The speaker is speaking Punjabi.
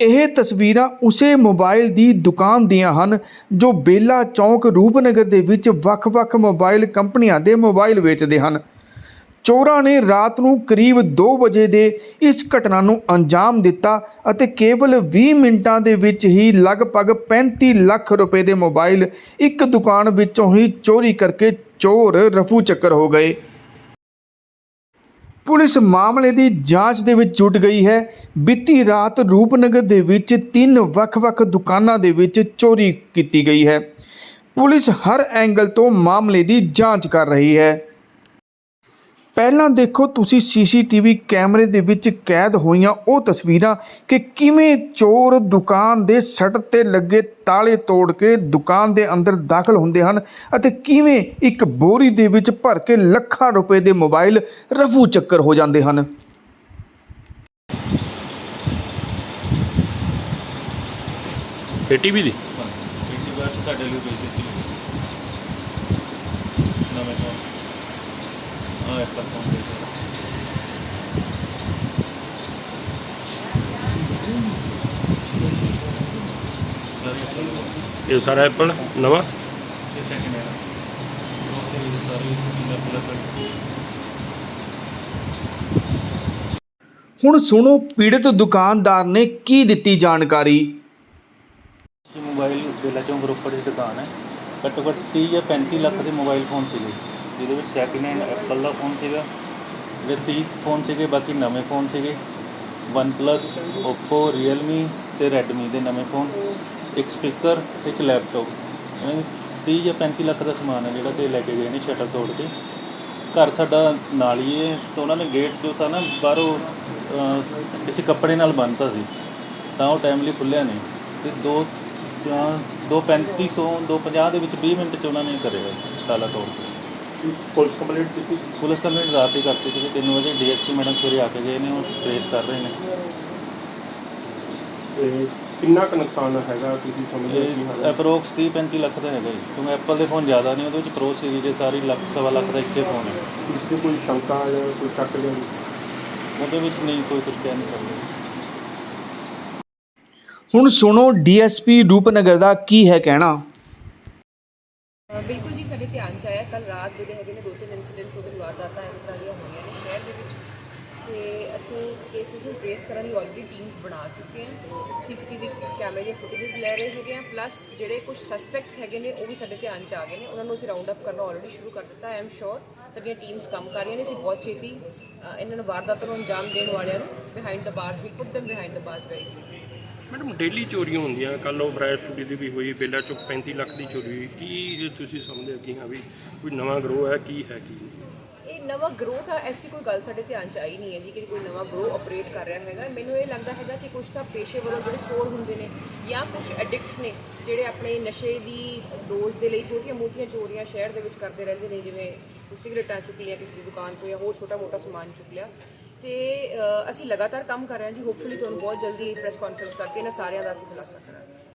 ਇਹ ਤਸਵੀਰਾਂ ਉਸੇ ਮੋਬਾਈਲ ਦੀ ਦੁਕਾਨ ਦੀਆਂ ਹਨ, ਜੋ ਬੇਲਾ ਚੌਂਕ ਰੂਪਨਗਰ ਦੇ ਵਿੱਚ ਵੱਖ-ਵੱਖ ਮੋਬਾਈਲ ਕੰਪਨੀਆਂ ਦੇ ਮੋਬਾਈਲ ਵੇਚਦੇ ਹਨ। ਚੋਰਾਂ ਨੇ ਰਾਤ ਨੂੰ ਕਰੀਬ 2 ਵਜੇ ਦੇ ਇਸ ਘਟਨਾ ਨੂੰ ਅੰਜਾਮ ਦਿੱਤਾ ਅਤੇ ਕੇਵਲ 20 ਮਿੰਟਾਂ ਦੇ ਵਿੱਚ ਹੀ ਲਗਭਗ 35 ਲੱਖ ਰੁਪਏ ਦੇ ਮੋਬਾਈਲ ਇੱਕ ਦੁਕਾਨ ਵਿੱਚੋਂ ਹੀ ਚੋਰੀ ਕਰਕੇ ਚੋਰ ਰਫੂ ਚੱਕਰ ਹੋ ਗਏ। ਪੁਲਿਸ ਮਾਮਲੇ ਦੀ ਜਾਂਚ ਦੇ ਵਿੱਚ ਜੁਟ ਗਈ ਹੈ। ਬੀਤੀ ਰਾਤ ਰੂਪਨਗਰ ਦੇ ਵਿੱਚ ਤਿੰਨ ਵੱਖ-ਵੱਖ ਦੁਕਾਨਾਂ ਦੇ ਵਿੱਚ ਚੋਰੀ ਕੀਤੀ ਗਈ ਹੈ। ਪੁਲਿਸ ਹਰ ਐਂਗਲ ਤੋਂ ਮਾਮਲੇ ਦੀ ਜਾਂਚ ਕਰ ਰਹੀ ਹੈ। ਪਹਿਲਾਂ ਦੇਖੋ ਤੁਸੀਂ ਸੀਸੀਟੀਵੀ ਕੈਮਰੇ ਦੇ ਵਿੱਚ ਕੈਦ ਹੋਈਆਂ ਉਹ ਤਸਵੀਰਾਂ ਕਿ ਕਿਵੇਂ ਚੋਰ ਦੁਕਾਨ ਦੇ ਸ਼ਟਰ ਤੇ ਲੱਗੇ ਤਾਲੇ ਤੋੜ ਕੇ ਦੁਕਾਨ ਦੇ ਅੰਦਰ ਦਾਖਲ ਹੁੰਦੇ ਹਨ ਅਤੇ ਕਿਵੇਂ ਇੱਕ ਬੋਰੀ ਦੇ ਵਿੱਚ ਭਰ ਕੇ ਲੱਖਾਂ ਰੁਪਏ ਦੇ ਮੋਬਾਈਲ ਰਫੂ ਚੱਕਰ ਹੋ ਜਾਂਦੇ ਹਨ। ਏਟੀਵੀ ਦੀ? ਇੱਕ ਵਾਰ ਚ ਸਾਡੇ ਲਈ ਕੋਈ ਸਿੱਧੀ ਨਵੇਂ ਫੋਨ ਇਹ ਸਾਰਾ ਐਪਲ ਨਵਾਂ? ਇਹ ਸੈਕਿੰਡ ਹੈ ਉਹ ਸੀਰੀਜ਼ ਸਾਰੇ ਐਪਲ ਹੁਣ ਸੁਣੋ ਪੀੜਤ ਦੁਕਾਨਦਾਰ ਨੇ ਕੀ ਦਿੱਤੀ ਜਾਣਕਾਰੀ? ਮੋਬਾਈਲ ਬੇਲਾ ਚੌਂਕ ਰੋਪੜ ਦੀ ਦੁਕਾਨ ਹੈ। ਘੱਟੋ ਘੱਟ 30 ਜਾਂ 35 ਲੱਖ ਦੇ ਮੋਬਾਈਲ ਫੋਨ ਸੀਗੇ। ਜਿਹਦੇ ਵਿੱਚ ਸੈਕਿੰਡ ਹੈਂਡ ਐਪਲ ਦਾ ਫੋਨ ਸੀਗਾ, ਜਿਹੜੇ 30 ਫੋਨ ਸੀਗੇ, ਬਾਕੀ ਨਵੇਂ ਫੋਨ ਸੀਗੇ। OnePlus, Oppo, Realme ਤੇ Redmi ਦੇ ਨਵੇਂ ਫੋਨ ਇੱਕ ਸਪੀਕਰ ਇੱਕ ਲੈਪਟਾਪ ਯਾਨੀ 30 ਜਾਂ 35 ਲੱਖ ਦਾ ਸਮਾਨ ਹੈ ਜਿਹੜਾ ਤੇ ਲੈ ਕੇ ਗਏ ਨੇ ਸ਼ਟਰ ਤੋੜ ਕੇ। ਘਰ ਸਾਡਾ ਨਾਲ ਹੀ ਹੈ, ਤਾਂ ਉਹਨਾਂ ਨੇ ਗੇਟ ਜੋ ਤਾਂ ਨਾ ਬਾਹਰੋਂ ਕਿਸੇ ਕੱਪੜੇ ਨਾਲ ਬੰਨ੍ਹਤਾ ਸੀ। ਤਾਂ ਉਹ ਟਾਈਮਲੀ ਖੁੱਲਿਆ ਨਹੀਂ। ਤੇ ਦੋ ਦੋ 35 ਤੋਂ 250 ਦੇ ਵਿੱਚ 20 ਮਿੰਟ ਚ ਉਹਨਾਂ ਨੇ ਕਰਿਆ, ਤਾਲਾ ਤੋੜ ਕੇ। ਪੁਲਿਸ ਕੰਪਲੀਟ ਕੀਤੀ ਪੁਲਿਸ ਕੰਪਲੇਂਟ ਰਾਤ ਹੀ ਕਰਤੀ ਸੀ 3 ਵਜੇ ਡੀਐਸਪੀ ਮੈਡਮ ਸਵੇਰੇ ਆ ਕੇ ਗਏ ਨੇ ਉਹ ਟ੍ਰੇਸ ਕਰ ਰਹੇ ਨੇ। ਤੇ ਕਿੰਨਾ ਕੁ ਨੁਕਸਾਨ ਹੈਗਾ ਤੁਸੀਂ ਸਮਝਦੇ ਕੀ ਹਾਲ ਅਪਰੋਕਸ 30 35 ਲੱਖ ਦਾ ਹੈਗਾ ਜੀ ਕਿਉਂਕਿ ਐਪਲ ਦੇ ਫੋਨ ਜ਼ਿਆਦਾ ਨਹੀਂ ਉਹਦੇ ਵਿੱਚ ਪ੍ਰੋ ਸੀਰੀਜ਼ ਦੇ ਸਾਰੀ ਲੱਖ ਸਵਾ ਲੱਖ ਦਾ ਇੱਕੇ ਫੋਨ ਹੈ। ਇਸ ਤੇ ਕੋਈ ਸ਼ੰਕਾ ਜਾਂ ਕੋਈ ਸ਼ੱਕ ਜਾਂ ਉਹਦੇ ਵਿੱਚ ਨਹੀਂ ਕੋਈ ਕੁਝ ਕਹਿ ਨਹੀਂ ਸਕਦੇ। ਹੁਣ ਸੁਣੋ ਡੀਐਸਪੀ ਰੂਪਨਗਰ ਦਾ ਕੀ ਹੈ ਕਹਿਣਾ। ਅ, ਬਿਲਕੁਲ ਜੀ ਸਾਡੇ ਧਿਆਨ ਚ ਆਇਆ ਕੱਲ ਰਾਤ ਜਿਹੜੇ ਹੈਗੇ ਨੇ, ਦੋ ਤਿੰਨ ਇਨਸੀਡੈਂਟਸ ਉਹਦੇ ਵਾਰਦਾਤਾਂ ਇਸ ਤਰ੍ਹਾਂ ਦੀਆਂ ਹੋਈਆਂ ਨੇ ਸ਼ਹਿਰ ਦੇ ਵਿੱਚ। ਤੇ ਅਸੀਂ ਕੇਸਿਸ ਨੂੰ ਟ੍ਰੇਸ ਕਰਨ ਲਈ ਆਲਰੇਡੀ ਟੀਮਸ ਬਣਾ ਚੁੱਕੇ ਹਾਂ। ਸੀਸੀਟੀਵੀ ਕੈਮਰੇ ਦੀਆਂ ਫੁਟੇजेस ਲੈ ਰਹੇ ਹੈਗੇ ਆ ਪਲੱਸ ਜਿਹੜੇ ਕੁਝ ਸਸਪੈਕਟਸ ਹੈਗੇ ਨੇ, ਉਹ ਵੀ ਸਾਡੇ ਧਿਆਨ ਚ ਆ ਗਏ ਨੇ। ਉਹਨਾਂ ਨੂੰ ਅਸੀਂ ਰਾਉਂਡ ਅਪ ਕਰਨਾ ਆਲਰੇਡੀ ਸ਼ੁਰੂ ਕਰ ਦਿੱਤਾ ਆਈ ਐਮ ਸ਼ੋਰ ਸਾਡੀਆਂ ਟੀਮਸ ਕੰਮ ਕਰ ਰਹੀਆਂ ਨੇ। ਅਸੀਂ ਬਹੁਤ ਛੇਤੀ ਇਹਨਾਂ ਨੂੰ ਵਾਰਦਾਤਾਂ ਨੂੰ ਅੰਜਾਮ ਦੇਣ ਵਾਲਿਆਂ ਨੂੰ behind the bars we put them behind the bars very soon madam daily ਚੋਰੀਆਂ ਹੁੰਦੀਆਂ। ਕੱਲ ਉਹ ਬਰਾਇ ਸਟੂਡੀਓ ਦੀ ਵੀ ਹੋਈ ਬੇਲਾ ਚੁੱਕ 35 ਲੱਖ ਦੀ ਚੋਰੀ ਹੋਈ। ਕੀ ਤੁਸੀਂ ਸਮਝਦੇ ਹੋ ਕਿ ਹਾਂ ਵੀ ਕੋਈ ਨਵਾਂ ਗਰੋਹ ਹੈ, ਕੀ ਹੈ ਕੀ? ਇਹ ਨਵਾਂ ਗਰੋਹ ਤਾਂ ਐਸੀ ਕੋਈ ਗੱਲ ਸਾਡੇ ਧਿਆਨ ਚ ਆਈ ਨਹੀਂ ਹੈ ਜੀ ਕਿ ਕੋਈ ਨਵਾਂ ਗਰੋ ਆਪਰੇਟ ਕਰ ਰਿਹਾ ਹੈਗਾ। ਮੈਨੂੰ ਇਹ ਲੱਗਦਾ ਹੈਗਾ ਕਿ ਕੁਝ ਤਾਂ ਪੇਸ਼ੇਵਰ ਜਿਹੜੇ ਚੋਰ ਹੁੰਦੇ ਨੇ ਜਾਂ ਕੁਝ ਐਡਿਕਟਸ ਨੇ, ਜਿਹੜੇ ਆਪਣੇ ਨਸ਼ੇ ਦੀ ਦੋਜ਼ ਦੇ ਲਈ ਛੋਟੀਆਂ ਮੋਟੀਆਂ ਚੋਰੀਆਂ ਸ਼ਹਿਰ ਦੇ ਵਿੱਚ ਕਰਦੇ ਰਹਿੰਦੇ ਨੇ, ਜਿਵੇਂ ਸਿਗਰਟਾਂ ਚੁੱਕ ਲਿਆ ਕਿਸੇ ਦੀ ਦੁਕਾਨ ਤੋਂ ਜਾਂ ਹੋਰ ਛੋਟਾ ਮੋਟਾ ਸਮਾਨ ਚੁੱਕ ਲਿਆ। ਤੇ ਅਸੀਂ ਲਗਾਤਾਰ ਕੰਮ ਕਰ ਰਹੇ ਹਾਂ ਜੀ। ਹੋਪਫੁਲੀ ਤੁਹਾਨੂੰ ਬਹੁਤ ਜਲਦੀ ਪ੍ਰੈਸ ਕਾਨਫਰੰਸ ਕਰਕੇ ਇਹਨਾਂ ਸਾਰਿਆਂ ਦਾ ਅਸੀਂ ਖੁਲਾਸਾ ਕਰਾਂਗੇ।